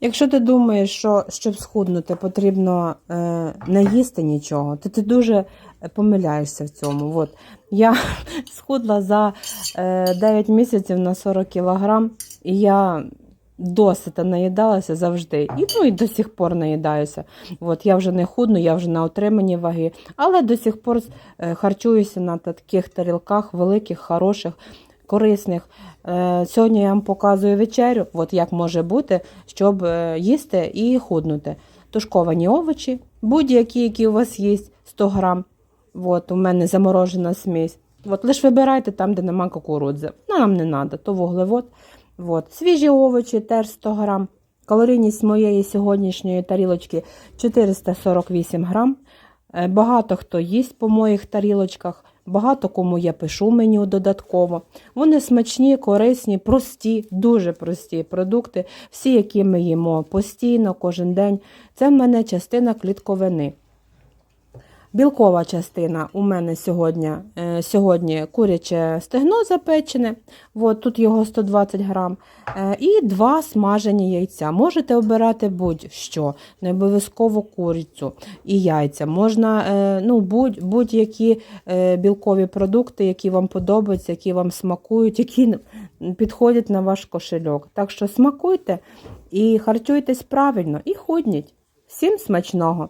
Якщо ти думаєш, що щоб схуднути, потрібно е, не їсти нічого, то ти дуже помиляєшся в цьому. От. Я схудла за е, 9 місяців на 40 кілограм, і я досить наїдалася завжди. І, ну, і до сих пор наїдаюся. От, я вже не худну, я вже на отриманні ваги, але до сих пор е, харчуюся на таких тарілках великих, хороших, корисних. Е, Сьогодні я вам показую вечерю, от як може бути, щоб е, їсти і худнути. Тушковані овочі, будь-які, які у вас є, 100 грам. От, у мене заморожена смесь. От, лише вибирайте там, де нема кукурудзи. Нам не треба, то вуглевод. От, свіжі овочі теж 100 грам. Калорійність моєї сьогоднішньої тарілочки 448 грам. Е, Багато хто їсть по моїх тарілочках, багато кому я пишу меню додатково. Вони смачні, корисні, прості, дуже прості продукти, всі, які ми їмо постійно, кожен день. Це в мене частина клітковини. Білкова частина у мене сьогодні, е, сьогодні куряче стегно запечене, от, тут його 120 грам, е, і два смажені яйця. Можете обирати будь-що, не обов'язково курицю і яйця. Можна е, ну, будь- будь-які е, білкові продукти, які вам подобаються, які вам смакують, які підходять на ваш кошельок. Так що смакуйте і харчуйтесь правильно, і худніть. Всім смачного!